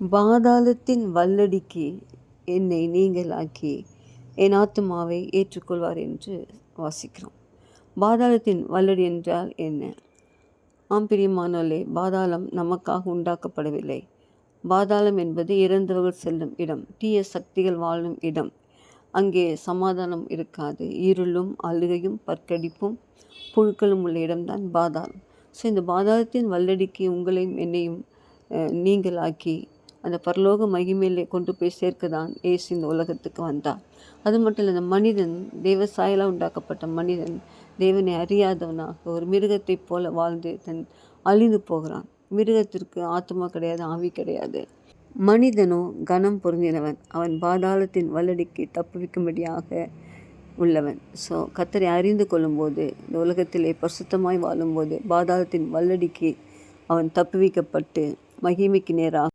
பாதாளத்தின் வல்லடிக்கு என்னை நீங்களாக்கி என் ஆத்மாவை ஏற்றுக்கொள்வார் என்று வாசிக்கிறோம். பாதாளத்தின் வல்லடி என்றால் என்ன? ஆம் பிரியமானோலே பாதாளம் நமக்காக உண்டாக்கப்படவில்லை. பாதாளம் என்பது இறந்தவர்கள் செல்லும் இடம் தீய சக்திகள் வாழும் இடம். அங்கே சமாதானம் இருக்காது. இருளும் அழுகையும் பற்கடிப்பும் புழுக்களும் உள்ள இடம்தான் பாதாளம். ஸோ இந்த பாதாளத்தின் வல்லடிக்கு உங்களையும் என்னையும் நீங்களாக்கி அந்த பரலோக மகிமையிலே கொண்டு போய் சேர்க்க தான் ஏசு இந்த உலகத்துக்கு வந்தார் அது மட்டும் இல்லை இந்த மனிதன் தெய்வ சாயலாக உண்டாக்கப்பட்ட மனிதன் தேவனை அறியாதவனாக ஒரு மிருகத்தைப் போல வாழ்ந்து தன் அழிந்து போகிறான். மிருகத்திற்கு ஆத்மா கிடையாது ஆவி கிடையாது. மனிதனோ கனம் பொருந்தினவன். அவன் பாதாளத்தின் வல்லடிக்கு தப்புவிக்கும்படியாக உள்ளவன். ஸோ கத்தரை அறிந்து கொள்ளும்போது இந்த உலகத்திலே பரிசுத்தமாய் வாழும்போது பாதாளத்தின் வல்லடிக்கு அவன் தப்புவிக்கப்பட்டு மகிமைக்கு நேராக